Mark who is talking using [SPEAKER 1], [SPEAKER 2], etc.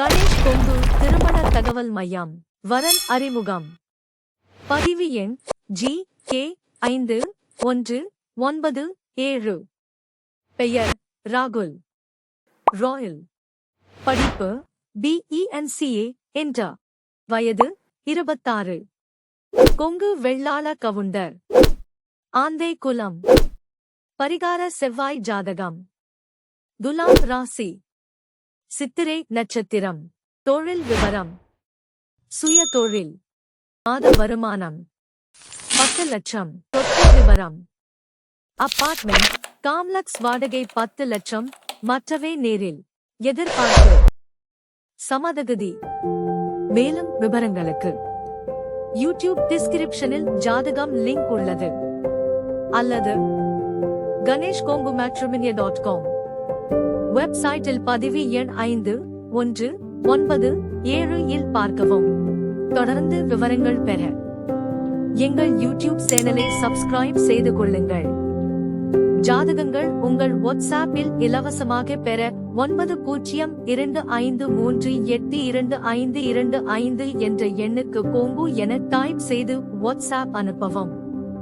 [SPEAKER 1] கணேஷ் கொங்கு திருமண தகவல் மையம் வரன் அறிமுகம். பதிவு எண் ஜி கே ஐந்து ஒன்று ஒன்பது ஏழு. பெயர் ராகுல். ராயல். படிப்பு பிஇஎன்சிஏ என்ற. வயது இருபத்தாறு. கொங்கு வெள்ளாள கவுண்டர். ஆந்தே குலம் பரிகார செவ்வாய் ஜாதகம். துலாம் ராசி. சித்திரை நட்சத்திரம் தொழில் விவரம். சுய தொழில் மாத வருமானம். பத்து லட்சம் சொத்து விவரம். அப்பார்ட்மெண்ட் காம்லக்ஸ் வாடகை பத்து லட்சம் மற்றவை நேரில். எதிர்பார்ப்பு. சமதகதி. மேலும் விவரங்களுக்கு. யூடியூப் டிஸ்கிரிப்ஷனில் ஜாதகம் லிங்க் உள்ளது. அல்லது கணேஷ் கோங்கு மேட்ரிமினிய டாட் காம். வெப்சைட்டில் பதிவு எண் ஐந்து ஒன்று ஒன்பது ஏழு இல் பார்க்கவும். தொடர்ந்து விவரங்கள் பெற. எங்கள் யூடியூப் சேனலை சப்ஸ்கிரைப் செய்து கொள்ளுங்கள். ஜாதகங்கள் உங்கள் வாட்ஸ்ஆப்பில் இலவசமாக பெற ஒன்பது பூஜ்ஜியம் இரண்டு ஐந்து மூன்று எட்டு இரண்டு ஐந்து இரண்டு ஐந்து என்ற எண்ணுக்கு கோங்கு என டைப் செய்து வாட்ஸ்ஆப் அனுப்பவும்.